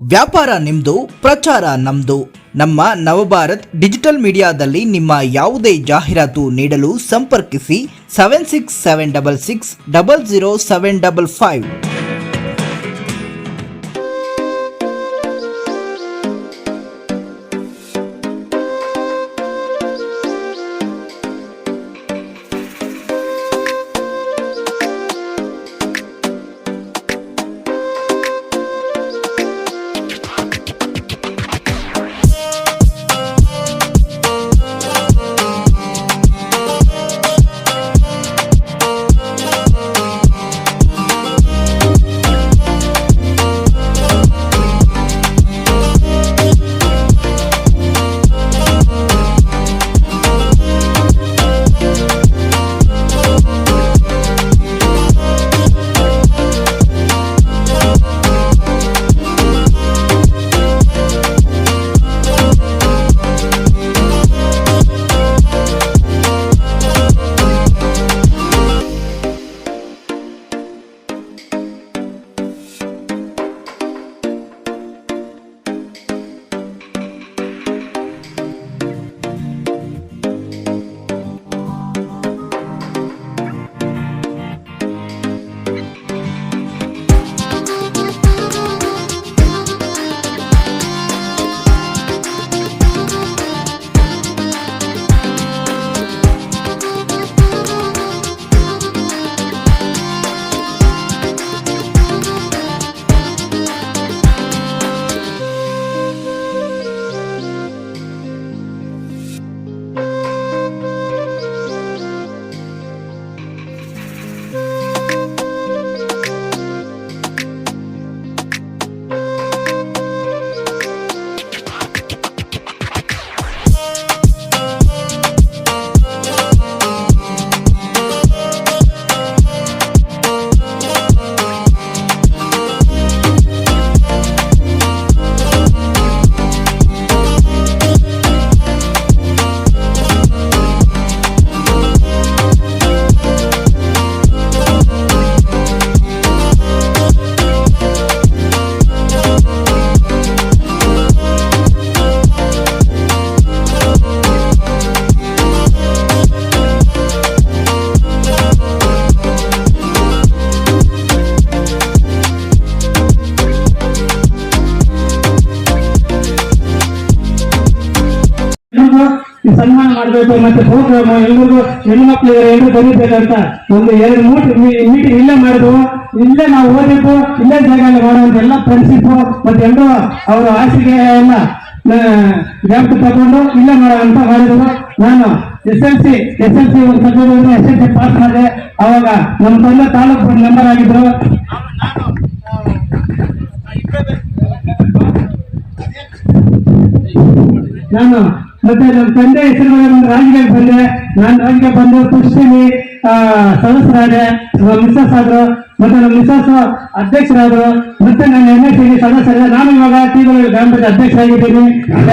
ವ್ಯಾಪಾರ ನಿಮ್ದು, ಪ್ರಚಾರ ನಮ್ದು. ನಮ್ಮ ನವಭಾರತ್ ಡಿಜಿಟಲ್ ಮೀಡಿಯಾದಲ್ಲಿ ನಿಮ್ಮ ಯಾವುದೇ ಜಾಹೀರಾತು ನೀಡಲು ಸಂಪರ್ಕಿಸಿ seven six seven double six double zero seven double five ಮಾಡಬೇಕು ಮತ್ತೆ ಪ್ರೋಗ್ರಾಮ್ ಎಲ್ರಿಗೂ ಹೆಣ್ಮಕ್ಳು ಎಲ್ಲರೂ ಬರೀಬೇಕಂತ ಒಂದು ಎರಡು ಮೂರು ಮೀಟಿಂಗ್ ಇಲ್ಲೇ ಮಾಡಿದ್ವು. ಇಲ್ಲೇ ನಾವು ಓದಿದ್ದು, ಇಲ್ಲೇ ಜಾಗದಲ್ಲಿ ಮಾಡುವಂತ ಎಲ್ಲ ಫ್ರೆಂಡ್ಶಿಪ್ ಮತ್ತೆ ಎಲ್ಲರೂ ಅವರ ಹಾಸಿಗೆ ಎಲ್ಲ ಜ್ಞಾಪಕ ತಗೊಂಡು ಇಲ್ಲೇ ಅಂತ ಮಾಡಿದ್ರು ನಾನು S L C, S L C S L C pass ಮಾಡಿದೆ ಅವಾಗ ನಮ್ಮ ತಂದೆ ತಾಲೂಕು ಮೆಂಬರ್ ಆಗಿದ್ರು. ನಾನು ಮತ್ತೆ ನಮ್ಮ ತಂದೆ ಹೆಸರು ಬಂದು ರಾಜಕೀಯ ಬಂದೆ. ನಾನು ರಾಜಕೀಯ ಬಂದು ಕುಸ್ತಿಲಿ ಸದಸ್ಯರಾದೆ. ಮಿಸ್ಸಸ್ ಆದ್ರು, ಮತ್ತೆ ನಮ್ಮ ಮಿಸ್ಸಸ್ ಅಧ್ಯಕ್ಷರಾದ್ರು, ಮತ್ತೆ ನಾನು ಎಂ ಎಸ್ ಸಿ ಸದಸ್ಯರ ನಾನು ಇವಾಗ ತೀವ್ರ ಗ್ರಾಮ ಪಂಚಾಯತ್ ಅಧ್ಯಕ್ಷರಾಗಿದ್ದೀನಿ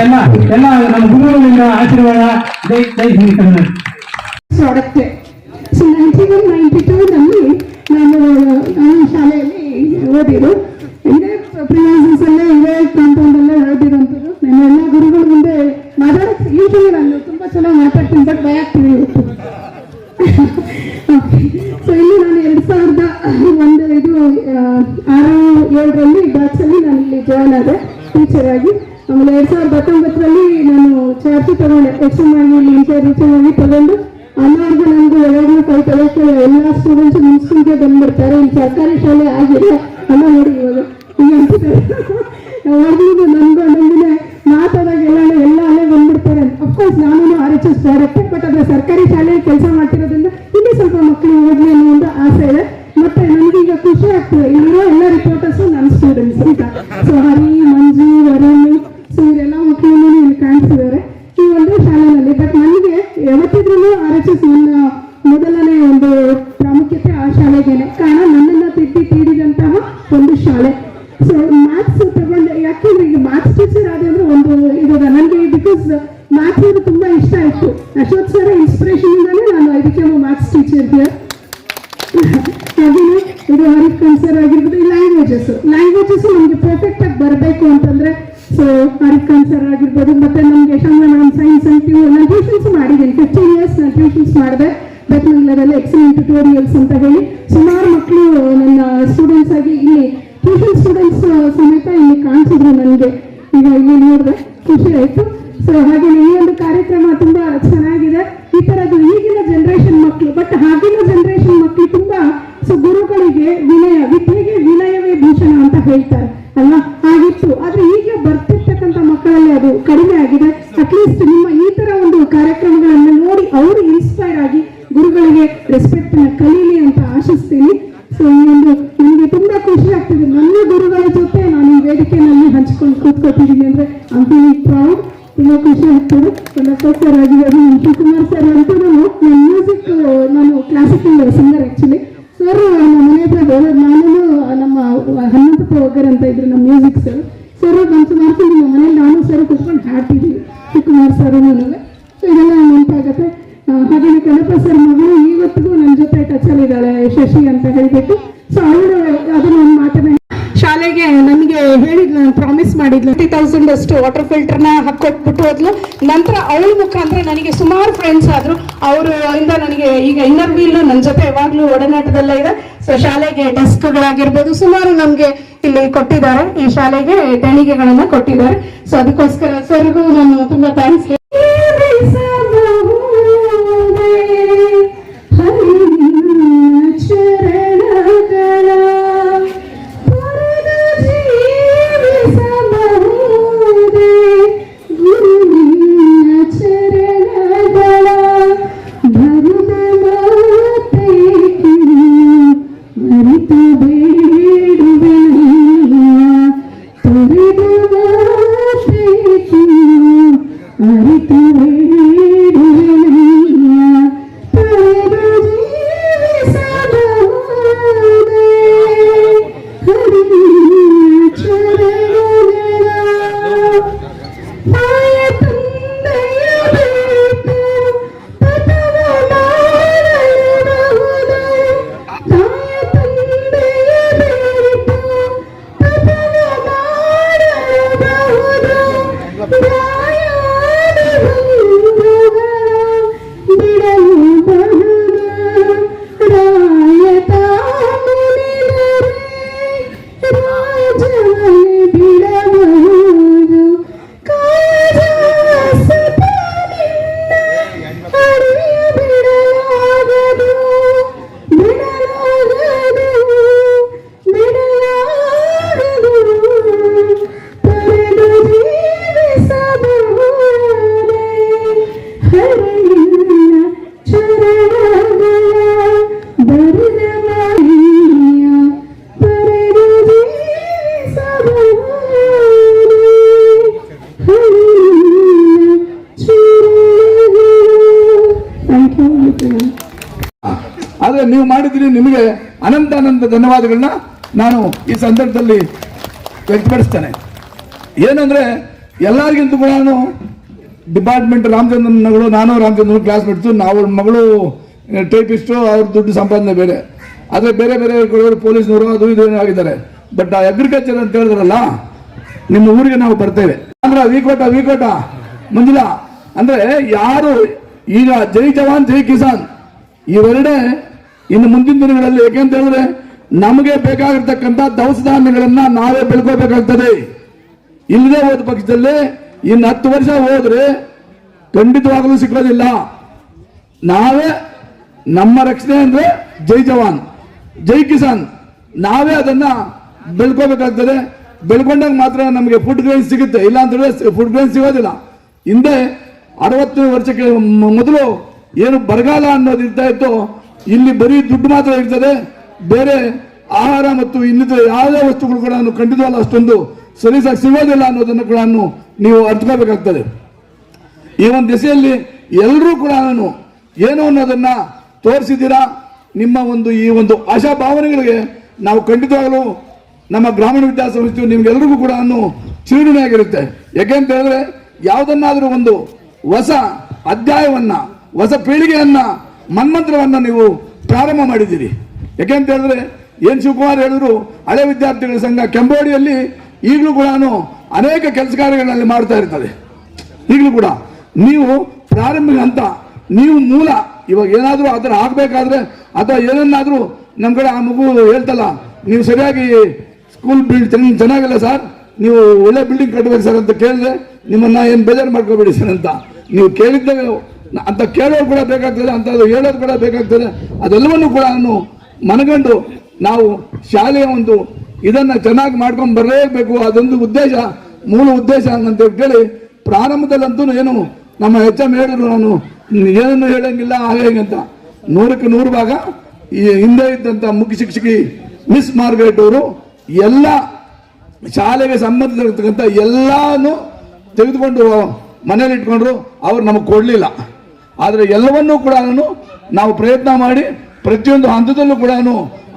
ಎಲ್ಲ ಎಲ್ಲ ನಮ್ಮ ಗುರುಗಳಿಂದ ಆಶೀರ್ವಾದ. Jai Jai Shri Kannada. So nineteen ninety ನಾನು ಶಾಲೆಯಲ್ಲಿ ಓದಿದ್ದು. ಇದೇ ಪ್ರಿನ್ಸಸ್ ಅಲ್ಲೇ ಇದೇ ಕಾಂಪೌಂಡ್ ಅಲ್ಲೇ ಓದಿರೋಂಥದ್ದು ಎಲ್ಲ ಗುರುಗಳ ಮುಂದೆ ಮಾತಾಡಕ್ಕೆ ಯೂಶಲಿ ನಾನು ತುಂಬ ಚೆನ್ನಾಗಿ ಮಾತಾಡ್ತೀನಿ ಬಟ್ ಭಯ ಆಗ್ತೀನಿ ಸೊ ಇಲ್ಲಿ ನಾನು ಎರಡು ಸಾವಿರದ ಒಂದು, ಇದು ಆರು, ಏಳರಲ್ಲಿ ಬ್ಯಾಚಲ್ಲಿ ನಾನು ಇಲ್ಲಿ ಜಾಯ್ನ್ ಆದೆ ಟೀಚರ್ ಆಗಿ. ಆಮೇಲೆ ಎರಡ್ ಸಾವಿರದ ಹತ್ತೊಂಬತ್ತರಲ್ಲಿ ನಾನು ಚಾರ್ಜ್ ತಗೊಂಡೆ ಎಚ್ ಎಂ ಆಗಿ ಎಂ ಆಗಿ ತಗೊಂಡು. ಅಲ್ಲಿವರೆಗೂ ನನಗೂ ಯಾವಾಗಲೂ ಕೈ ತೊಳಕ್ಕೆ ಎಲ್ಲ ಸ್ಟೂಡೆಂಟ್ಸ್ ಮುನ್ಸ್ಕೊಂಡ್ಗೆ ಬಂದ್ಬಿಡ್ತಾರೆ ಇಲ್ಲಿ ಸರ್ಕಾರಿ ಶಾಲೆ ಆಗಿದೆ ಅಲ್ಲ ನೋಡಿ ಇವಾಗ. ಈಗ ಅಂತಿದ್ದಾರೆ ಯಾವಾಗಲೂ ನನಗೂ ನನಗೆ ಮಾತಾಡೋಗೆಲ್ಲ ಎಲ್ಲ ಅಲ್ಲೇ ಬಂದ್ಬಿಡ್ತಾರೆ. ಅಫ್ಕೋರ್ಸ್ ನಾನು R H S director but ಅದ್ರ ಸರ್ಕಾರಿ ಶಾಲೆಯಲ್ಲಿ ಕೆಲಸ ಮಾಡ್ತಿರೋದ್ರಿಂದ ಇಲ್ಲಿ ಸ್ವಲ್ಪ ಮಕ್ಕಳು ಹೋಗ್ಲಿ ಅನ್ನೋ ಒಂದು ಆಸೆ ಇದೆ. ಮತ್ತೆ ನನಗೆ ಈಗ ಖುಷಿ ಆಗ್ತದೆ. ಇಲ್ಲಿರೋ ಎಲ್ಲ ರಿಪೋರ್ಟರ್ಸು ನನ್ನ ಸ್ಟೂಡೆಂಟ್ಸ್ ಈಗ ಸೊ ಹರಿ, ಮಂಜು, ವರುಣ್ ಸೊ ಇವರೆಲ್ಲ ಮಕ್ಕಳನ್ನು ಇಲ್ಲಿ ಕಾಣಿಸಿದ್ದಾರೆ ಈ ಒಂದು ಶಾಲೆಯಲ್ಲಿ ಬಟ್ ನನಗೆ ಯಾವತ್ತಿದ್ರೂ ಆರ್ ಎಚ್ ಎಸ್ ನನ್ನ ಇದು ಆರಿಫ್ ಕನ್ಸರ್ ಆಗಿರ್ಬೋದು, ಈ ಲ್ಯಾಂಗ್ವೇಜಸ್ ಲ್ಯಾಂಗ್ವೇಜಸ್ ನಮಗೆ ಪರ್ಫೆಕ್ಟ್ ಆಗಿ ಬರಬೇಕು ಅಂತಂದ್ರೆ ಸೊ ಆರಿಫ್ ಕನ್ಸರ್ ಸರ್ ಆಗಿರ್ಬೋದು, ಮತ್ತೆ ನಮ್ಗೆ ಶಾಮಾ ಮೇಡಮ್ ಸೈನ್ಸ್ ಅಂತ ನಾನು ಟ್ಯೂಷನ್ಸ್ ಮಾಡಿದ್ದೀನಿ. ಫಿಫ್ಟೀನ್ ಇಯರ್ಸ್ ನಾನು ಟ್ಯೂಷನ್ಸ್ ಮಾಡಿದೆ. ಬೆಂಗಳೂರಲ್ಲಿ ಎಕ್ಸಲೆಂಟ್ ಟ್ಯೂಟೋರಿಯಲ್ಸ್ ಅಂತ ಹೇಳಿ. ಸುಮಾರು ಮಕ್ಕಳು ನನ್ನ ಸ್ಟೂಡೆಂಟ್ಸ್ ಆಗಿ ಇಲ್ಲಿ ಟ್ಯೂಷನ್ ಸ್ಟೂಡೆಂಟ್ಸ್ ಸಮೇತ ಇಲ್ಲಿ ಕಾಣಿಸಿದ್ರು ನನಗೆ. ಈಗ ಇಲ್ಲಿ ನೋಡಿದ್ರೆ ಖುಷಿ ಆಯ್ತು. ಸೊ ಹಾಗೆ ಈ ಒಂದು ಕಾರ್ಯಕ್ರಮ ತುಂಬಾ ಚೆನ್ನಾಗಿದೆ. ಈ ತರದ್ದು ಈಗಿನ ಜನರೇಷನ್ ಹೇಳ್ತಾರೆ. ಅಲ್ವಾ? ಹಾಗಿತ್ತು. ಆದ್ರೆ ಈಗ ಬರ್ತಿರ್ತಕ್ಕಂಥ ಮಕ್ಕಳಲ್ಲಿ ಅದು ಕಡಿಮೆ ಆಗಿದೆ. ಅಟ್ಲೀಸ್ಟ್ ನಿಮ್ಮ ಈ ತರ ಒಂದು ಕಾರ್ಯಕ್ರಮಗಳನ್ನ ನೋಡಿ ಅವರು ಇನ್ಸ್ಪೈರ್ ಆಗಿ ಗುರುಗಳಿಗೆ ರೆಸ್ಪೆಕ್ಟ್ನ ಕಲೀಲಿ ಅಂತ ಆಶಿಸ್ತೀನಿ. ಸೊ ಈ ಒಂದು ನನಗೆ ತುಂಬಾ ಖುಷಿ ಆಗ್ತಿದೆ. ನನ್ನ ಗುರುಗಳ ಜೊತೆ ನಾನು ಈ ವೇದಿಕೆನಲ್ಲಿ ಹಂಚ್ಕೊಂಡು ಕೂತ್ಕೊತಿದ್ದೀನಿ ಅಂದ್ರೆ ಅಂತ ಪ್ರೌಡ್ ತುಂಬಾ ಖುಷಿ ಆಗ್ತದೆ. ಸರ್ ಆಗಿರೋದು ಶಿವಕುಮಾರ್ ಸರ್ ಅಂತೂ ನಾನು ಮ್ಯೂಸಿಕ್ ನಾನು ಕ್ಲಾಸಿಕಲ್ ಸಿಂಗರ್ ಆಕ್ಚುಲಿ ಸರ್ ನಮ್ಮ ಮನೆ ಹತ್ರ ನಾನು ನಮ್ಮ ಹನುಮಂತಪ್ಪ ಒಗ್ಗರ್ ಅಂತ ಇದ್ರು ನಮ್ಮ ಮ್ಯೂಸಿಕ್ ಸರ್ ಸರ್ ಬಂತು ಮಾಡ್ತೀನಿ, ನಮ್ಮ ಮನೇಲಿ ನಾನು ಸರ್ ಕುತ್ಕೊಂಡು ಹಾಡ್ತಿದ್ವಿ ಶಿವಕುಮಾರ್ ಸರ್ ನನಗೆ ಸೊ ಇದೆಲ್ಲ ನೆನಪಾಗತ್ತೆ. ಹಾಗಾಗಿ ಕಣಪ್ಪ ಸರ್ ಮಗಳು ಇವತ್ತಿಗೂ ನನ್ನ ಜೊತೆ ಟಚಲ್ಲಿ ಇದ್ದಾಳೆ, ಶಶಿ ಅಂತ ಹೇಳ್ಬಿಟ್ಟು. ಸೊ ಅವರು ಅದನ್ನ ಒಂದು ಮಾತನ್ನ ಶಾಲೆಗೆ ನನಗೆ ಹೇಳಿದ್ಲು, ನಾನು ಪ್ರಾಮಿಸ್ ಮಾಡಿದ್ಲು. ಫಿಫ್ಟಿ ತೌಸಂಡ್ ಅಷ್ಟು ವಾಟರ್ ಫಿಲ್ಟರ್ನ ಹಾಕೊಟ್ಬಿಟ್ಟು ಹೋದ್ಲು. ನಂತರ ಅವಳ ಮುಖಾಂತರ ನನಗೆ ಸುಮಾರು ಫ್ರೆಂಡ್ಸ್ ಆದ್ರು. ಅವರು ಇಂದ ನನಗೆ ಈಗ ಇನ್ನರ್ ವೀಲ್ ನನ್ನ ಜೊತೆ ಯಾವಾಗ್ಲೂ ಒಡನಾಟದಲ್ಲೇ ಇದೆ. ಸೊ ಶಾಲೆಗೆ ಡೆಸ್ಕ್ಗಳಾಗಿರ್ಬೋದು ಸುಮಾರು ನಮ್ಗೆ ಇಲ್ಲಿ ಕೊಟ್ಟಿದ್ದಾರೆ. ಈ ಶಾಲೆಗೆ ದೇಣಿಗೆಗಳನ್ನ ಕೊಟ್ಟಿದ್ದಾರೆ. ಸೊ ಅದಕ್ಕೋಸ್ಕರ ಸರ್ಗೂ ನಾನು ತುಂಬಾ ಥ್ಯಾಂಕ್ಸ್ ನಿಮಗೆ ಅನಂತ ಅನಂತ ಧನ್ಯವಾದಗಳನ್ನ ನಾನು ಈ ಸಂದರ್ಭದಲ್ಲಿ ವ್ಯಕ್ತಪಡಿಸ್ತೇನೆ. ಏನಂದ್ರೆ ಎಲ್ಲರಿಗಿಂತ ಕೂಡ ಡಿಪಾರ್ಟ್ಮೆಂಟ್ ರಾಮಚಂದ್ರನಗಳು ನಾನು ರಾಮಚಂದ್ರನ್ ಕ್ಲಾಸ್ ಬಿಡ್ತು ನಾವು ಮಗಳು ಟೈಪಿಸ್ಟು ಅವ್ರ ದುಡ್ಡು ಸಂಪಾದನೆ ಬೇರೆ. ಆದರೆ ಬೇರೆ ಬೇರೆ ಪೊಲೀಸ್ನವರು ಅದು ಇದು ಆಗಿದ್ದಾರೆ. ಬಟ್ ಆ ಅಗ್ರಿಕಲ್ಚರ್ ಅಂತ ಹೇಳಿದ್ರಲ್ಲ, ನಿಮ್ಮ ಊರಿಗೆ ನಾವು ಬರ್ತೇವೆ. ಅಂದ್ರೆ ವಿಕೋಟ ವಿಕೋಟ ಮುಂದಿಲ್ಲ ಅಂದ್ರೆ ಯಾರು ಈಗ ಜೈ ಜವಾನ್, ಜೈ ಕಿಸಾನ್ ಇವೆರಡೇ ಇನ್ನು ಮುಂದಿನ ದಿನಗಳಲ್ಲಿ ಯಾಕೆಂತ ಹೇಳಿದ್ರೆ ನಮಗೆ ಬೇಕಾಗಿರ್ತಕ್ಕಂಥ ದವಸ ಧಾನ್ಯಗಳನ್ನ ನಾವೇ ಬೆಳ್ಕೋಬೇಕಾಗ್ತದೆ ಇಲ್ಲದೆ ಹೋದ ಪಕ್ಷದಲ್ಲಿ ಇನ್ನು ಹತ್ತು ವರ್ಷ ಹೋದ್ರೆ ಖಂಡಿತವಾಗಲೂ ಸಿಗೋದಿಲ್ಲ ನಾವೇ ನಮ್ಮ ರಕ್ಷಣೆ ಅಂದ್ರೆ ಜೈ ಜವಾನ್, ಜೈ ಕಿಸಾನ್. ನಾವೇ ಅದನ್ನ ಬೆಳ್ಕೋಬೇಕಾಗ್ತದೆ ಬೆಳ್ಕೊಂಡಾಗ ಮಾತ್ರ ನಮಗೆ ಫುಡ್ ಗ್ರೈನ್ ಸಿಗುತ್ತೆ. ಇಲ್ಲ ಅಂತ ಹೇಳಿದ್ರೆ ಫುಡ್ ಗ್ರೈನ್ ಸಿಗೋದಿಲ್ಲ. ಹಿಂದೆ ಅರವತ್ತು ವರ್ಷಕ್ಕೆ ಮೊದಲು ಏನು ಬರಗಾಲ ಅನ್ನೋದು ಇರ್ತಾ ಇಲ್ಲಿ ಬರೀ ದುಡ್ಡು ಮಾತ್ರ ಇರ್ತದೆ, ಬೇರೆ ಆಹಾರ ಮತ್ತು ಇನ್ನಿತರ ಯಾವುದೇ ವಸ್ತುಗಳು ಕೂಡ ಖಂಡಿತವಲ್ಲ ಅಷ್ಟೊಂದು. ಸರಿಸಾಗಿ ಸಿಗೋದಿಲ್ಲ ಅನ್ನೋದನ್ನು ಕೂಡ ನೀವು ಅರ್ಥಕೋಬೇಕಾಗ್ತದೆ ಈ ಒಂದು ದಿಸೆಯಲ್ಲಿ ಎಲ್ಲರೂ ಕೂಡ ನಾನು ಏನು ಅನ್ನೋದನ್ನ ತೋರಿಸಿದ್ದೀರಾ? ನಿಮ್ಮ ಒಂದು ಈ ಒಂದು ಆಶಾ ಭಾವನೆಗಳಿಗೆ ನಾವು ಖಂಡಿತವಾಗಲೂ ನಮ್ಮ ಗ್ರಾಮೀಣ ವಿದ್ಯಾಸ ಸಂಸ್ಥೆಯು ನಿಮ್ಗೆಲ್ರಿಗೂ ಕೂಡ ಚಿರುಣಿಯಾಗಿರುತ್ತೆ ಯಾಕೆಂತ ಹೇಳಿದ್ರೆ, ಯಾವುದನ್ನಾದರೂ ಒಂದು ಹೊಸ ಅಧ್ಯಾಯವನ್ನ, ಹೊಸ ಪೀಳಿಗೆಯನ್ನ ಮನ್ಮಂತ್ರವನ್ನ ನೀವು ಪ್ರಾರಂಭ ಮಾಡಿದ್ದೀರಿ. ಯಾಕೆಂತ ಹೇಳಿದ್ರೆ ಏನ್ ಶಿವಕುಮಾರ್ ಹೇಳಿದ್ರು, ಹಳೆ ವಿದ್ಯಾರ್ಥಿಗಳ ಸಂಘ ಕೆಂಬೋಡಿಯಲ್ಲಿ ಈಗಲೂ ಕೂಡ ಅನೇಕ ಕೆಲಸ ಕಾರ್ಯಗಳಲ್ಲಿ ಮಾಡ್ತಾ ಇರ್ತದೆ. ಈಗಲೂ ಕೂಡ ನೀವು ಪ್ರಾರಂಭಿಕ ಹಂತ, ನೀವು ಮೂಲ, ಇವಾಗ ಏನಾದರೂ ಆ ಥರ ಆಗಬೇಕಾದ್ರೆ ಅಥವಾ ಏನನ್ನಾದರೂ ನಮ್ಮ ಕಡೆ ಆ ಮಗು ಹೇಳ್ತಲ್ಲ, ನೀವು ಸರಿಯಾಗಿ ಸ್ಕೂಲ್ ಬಿಲ್ಡ್ ಚೆನ್ನಾಗಿಲ್ಲ ಸರ್ ನೀವು ಒಳ್ಳೆ ಬಿಲ್ಡಿಂಗ್ ಕಟ್ಟಬೇಕು ಸರ್ ಅಂತ ಕೇಳಿದ್ರೆ ನಿಮ್ಮನ್ನು ಏನು ಬೇಜಾರು ಮಾಡ್ಕೋಬೇಡಿ ಸರ್ ಅಂತ. ನೀವು ಕೇಳಿದ್ದಾಗ ಅಂತ ಕೇಳೋರು ಕೂಡ ಬೇಕಾಗ್ತದೆ ಅಂತ ಹೇಳೋದು ಕೂಡ ಬೇಕಾಗ್ತದೆ. ಅದೆಲ್ಲವನ್ನು ಕೂಡ ನಾನು ಮನಗಂಡು ನಾವು ಶಾಲೆಯ ಒಂದು ಇದನ್ನು ಚೆನ್ನಾಗಿ ಮಾಡ್ಕೊಂಡು ಬರಲೇಬೇಕು. ಅದೊಂದು ಉದ್ದೇಶ, ಮೂಲ ಉದ್ದೇಶ ಅಂತ ಹೇಳಿ ಪ್ರಾರಂಭದಲ್ಲಂತೂ ಏನು ನಮ್ಮ ಎಚ್ ಎಂ ಹೇಳಿದ್ರು ನಾನು, ಏನನ್ನು ಹೇಳಂಗಿಲ್ಲ ಅಂತ. ನೂರಕ್ಕೆ ನೂರು ಭಾಗ, ಈ ಹಿಂದೆ ಇದ್ದಂಥ ಮುಖ್ಯ ಶಿಕ್ಷಕಿ ಮಿಸ್ ಮಾರ್ಗರೆಟ್ ಅವರು ಎಲ್ಲ ಶಾಲೆಗೆ ಸಂಬಂಧಿಸಿರ್ತಕ್ಕಂಥ ಎಲ್ಲಾನು ತೆಗೆದುಕೊಂಡು ಮನೇಲಿ ಇಟ್ಕೊಂಡ್ರು, ಅವ್ರು ನಮಗೆ ಕೊಡಲಿಲ್ಲ. ಆದರೆ ಎಲ್ಲವನ್ನೂ ಕೂಡ ನಾವು ಪ್ರಯತ್ನ ಮಾಡಿ ಪ್ರತಿಯೊಂದು ಹಂತದಲ್ಲೂ ಕೂಡ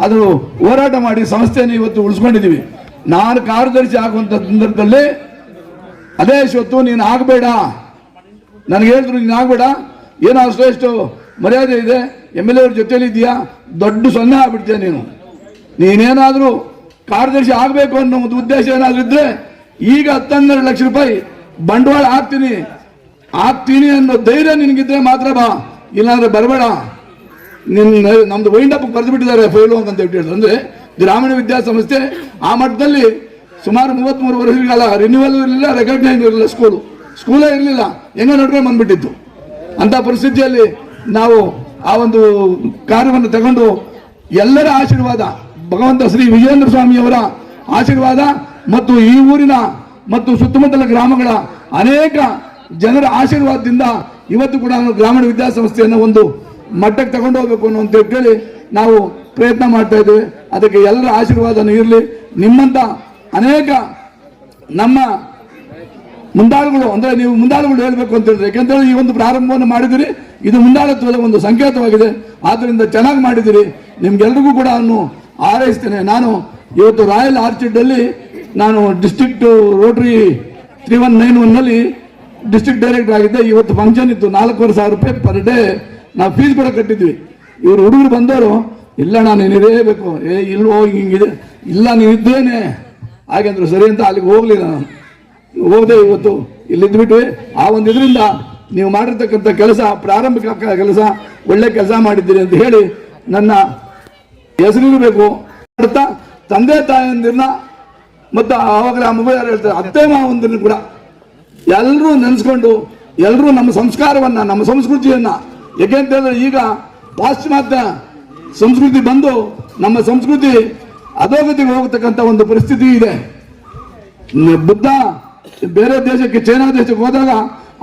ಅದು ಹೋರಾಟ ಮಾಡಿ ಸಂಸ್ಥೆಯನ್ನು ಇವತ್ತು ಉಳಿಸ್ಕೊಂಡಿದ್ದೀವಿ. ನಾನು ಕಾರ್ಯದರ್ಶಿ ಆಗುವಂಥ ಸಂದರ್ಭದಲ್ಲಿ ಅದೇ ಇವತ್ತು ನೀನು ಆಗಬೇಡ. ನನಗೆ ಹೇಳಿದ್ರು ನೀನು ಆಗಬೇಡ. ಏನೋ ಅಷ್ಟು ಮರ್ಯಾದೆ ಇದೆ. ಎಂ ಎಲ್ ಎ ಅವ್ರ ಇದೆಯಾ ದೊಡ್ಡ ಸೊನ್ನೆ ಆಗ್ಬಿಡ್ತೀಯ ನೀನು. ನೀನೇನಾದರೂ ಕಾರ್ಯದರ್ಶಿ ಆಗಬೇಕು ಅನ್ನೋ ಒಂದು ಉದ್ದೇಶ ಏನಾದರೂ ಇದ್ರೆ ಈಗ ಹತ್ತೊಂದೆರಡು ಲಕ್ಷ ರೂಪಾಯಿ ಬಂಡವಾಳ ಹಾಕ್ತೀನಿ. ಹಾಕ್ತೀನಿ ಅನ್ನೋ ಧೈರ್ಯ ನಿನಗಿದ್ರೆ ಮಾತ್ರ ಬಾ, ಇಲ್ಲಾಂದ್ರೆ ಬರಬೇಡ. ನಿನ್ನ ನಮ್ದು ವೈಂಡ್ ಅಪ್ ಬರೆದು ಬಿಟ್ಟಿದ್ದಾರೆ ಫೈಲು ಅಂತ ಹೇಳಿದ್ರು. ಅಂದ್ರೆ ಗ್ರಾಮೀಣ ವಿದ್ಯಾಸಂಸ್ಥೆ ಆ ಮಟ್ಟದಲ್ಲಿ ಸುಮಾರು ಮೂವತ್ಮೂರು ವರ್ಷಗಳ ರಿನ್ಯೂವಲ್ ಇರಲಿಲ್ಲ ರೆಕಗ್ನೈಸ್ ಇರಲಿಲ್ಲ ಸ್ಕೂಲು ಸ್ಕೂಲೇ ಇರಲಿಲ್ಲ. ಹೆಂಗ ನಡ್ಕೊಂಡು ಬಂದ್ಬಿಟ್ಟಿತ್ತು. ಅಂತ ಪರಿಸ್ಥಿತಿಯಲ್ಲಿ ನಾವು ಆ ಒಂದು ಕಾರ್ಯವನ್ನು ತಗೊಂಡು ಎಲ್ಲರ ಆಶೀರ್ವಾದ, ಭಗವಂತ ಶ್ರೀ ವಿಜೇಂದ್ರ ಸ್ವಾಮಿಯವರ ಆಶೀರ್ವಾದ ಮತ್ತು ಈ ಊರಿನ ಮತ್ತು ಸುತ್ತಮುತ್ತಲ ಗ್ರಾಮಗಳ ಅನೇಕ ಜನರ ಆಶೀರ್ವಾದದಿಂದ ಇವತ್ತು ಕೂಡ ನಾವು ಗ್ರಾಮೀಣ ವಿದ್ಯಾಸಂಸ್ಥೆಯನ್ನು ಒಂದು ಮಟ್ಟಕ್ಕೆ ತಗೊಂಡು ಹೋಗ್ಬೇಕು ಅನ್ನೋ ಅಂತ ಹೇಳಿ ನಾವು ಪ್ರಯತ್ನ ಮಾಡ್ತಾ ಇದ್ದೇವೆ. ಅದಕ್ಕೆ ಎಲ್ಲರ ಆಶೀರ್ವಾದನೂ ಇರಲಿ. ನಿಮ್ಮಂತ ಅನೇಕ ನಮ್ಮ ಮುಂದಾಳುಗಳು, ಅಂದ್ರೆ ನೀವು ಮುಂದಾಳುಗಳು ಹೇಳ್ಬೇಕು ಅಂತ ಹೇಳಿದ್ರೆ ಯಾಕೆಂತೇಳಿ ಈ ಒಂದು ಪ್ರಾರಂಭವನ್ನು ಮಾಡಿದಿರಿ ಇದು ಮುಂದಾಳತ್ವದ ಒಂದು ಸಂಕೇತವಾಗಿದೆ. ಆದ್ದರಿಂದ ಚೆನ್ನಾಗಿ ಮಾಡಿದಿರಿ ನಿಮ್ಗೆಲ್ರಿಗೂ ಕೂಡ ನಾನು ಆರೈಸ್ತೇನೆ ನಾನು ಇವತ್ತು ರಾಯಲ್ ಆರ್ಚಿಡ್ ನಾನು district Rotary three one nine ಒನ್ನಲ್ಲಿ ಡಿಸ್ಟ್ರಿಕ್ಟ್ ಡೈರೆಕ್ಟರ್ ಆಗಿದ್ದೆ, ಇವತ್ತು ಫಂಕ್ಷನ್ ಇತ್ತು. ನಾಲ್ಕೂವರೆ ಸಾವಿರ ರೂಪಾಯಿ ಪರ್ ಡೇ ನಾವು ಫೀಸ್ ಕೂಡ ಕಟ್ಟಿದ್ವಿ. ಇವರು ಹುಡುಗರು ಬಂದವರು, ಇಲ್ಲ ನಾನು ನೀನಿರಬೇಕು ಏ, ಇಲ್ವೋ ಹಿಂಗಿದೆ ಇಲ್ಲ ನೀನಿದ್ದೇನೆ ಹಾಗೆಂದ್ರು ಸರಿ ಅಂತ ಅಲ್ಲಿಗೆ ಹೋಗಲಿಲ್ಲ ನಾನು. ಹೋಗದೆ ಇವತ್ತು. ಇಲ್ಲಿ ಬಿಟ್ವಿ. ಆ ಒಂದು ಇದರಿಂದ ನೀವು ಮಾಡಿರ್ತಕ್ಕಂಥ ಕೆಲಸ, ಪ್ರಾರಂಭಿಕ ಕೆಲಸ, ಒಳ್ಳೆ ಕೆಲಸ ಮಾಡಿದ್ದೀರಿ ಅಂತ ಹೇಳಿ ನನ್ನ ಹೆಸರಿರಬೇಕು ಅರ್ಥ ತಂದೆ ತಾಯಂದಿರನ್ನ ಮತ್ತು ಆವಾಗಲೇ ಆ ಮೊಬೈಲ್ ಹೇಳ್ತಾರೆ, ಅತ್ತೆ ಮಾವಂದಿರನ್ನು ಕೂಡ ಎಲ್ಲರೂ ನೆನೆಸ್ಕೊಂಡು ಎಲ್ಲರೂ ನಮ್ಮ ಸಂಸ್ಕಾರವನ್ನ, ನಮ್ಮ ಸಂಸ್ಕೃತಿಯನ್ನ ಹೇಳಿದ್ರೆ ಈಗ ಪಾಶ್ಚಿಮಾತ್ಯ ಸಂಸ್ಕೃತಿ ಬಂದು ನಮ್ಮ ಸಂಸ್ಕೃತಿ ಅಧೋಗತಿಗೆ ಹೋಗತಕ್ಕಂಥ ಒಂದು ಪರಿಸ್ಥಿತಿ ಇದೆ. ಬುದ್ಧ ಬೇರೆ ದೇಶಕ್ಕೆ, ಚೈನಾ ದೇಶಕ್ಕೆ ಹೋದಾಗ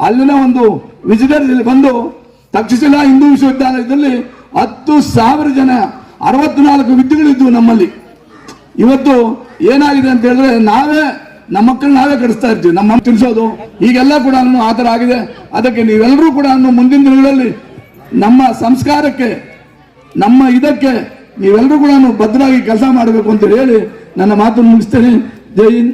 ಅಲ್ಲಿನ ಒಂದು ಇಲ್ಲಿ ಬಂದು ತಕ್ಷಶಿಲಾ ಹಿಂದೂ ವಿಶ್ವವಿದ್ಯಾಲಯದಲ್ಲಿ ಹತ್ತು ಸಾವಿರ ಜನ, ಅರವತ್ನಾಲ್ಕು ವಿದ್ಯೆಗಳಿದ್ವು ನಮ್ಮಲ್ಲಿ. ಇವತ್ತು ಏನಾಗಿದೆ ಅಂತ ಹೇಳಿದ್ರೆ ನಾವೇ ನಮ್ಮ ಮಕ್ಕಳನ್ನ ನಾವೇ ಕಡಿಸ್ತಾ ಇರ್ತೀವಿ. ನಮ್ಮ ತಿಳಿಸೋದು ಈಗೆಲ್ಲ ಕೂಡ ಆ ಥರ ಆಗಿದೆ. ಅದಕ್ಕೆ ನೀವೆಲ್ಲರೂ ಕೂಡ ಮುಂದಿನ ದಿನಗಳಲ್ಲಿ ನಮ್ಮ ಸಂಸ್ಕಾರಕ್ಕೆ, ನಮ್ಮ ಇದಕ್ಕೆ ನೀವೆಲ್ಲರೂ ಕೂಡ ಭದ್ರವಾಗಿ ಕೆಲಸ ಮಾಡಬೇಕು ಅಂತ ಹೇಳಿ ನನ್ನ ಮಾತನ್ನು ಮುಗಿಸ್ತೇನೆ. ಜೈ ಹಿಂದ್.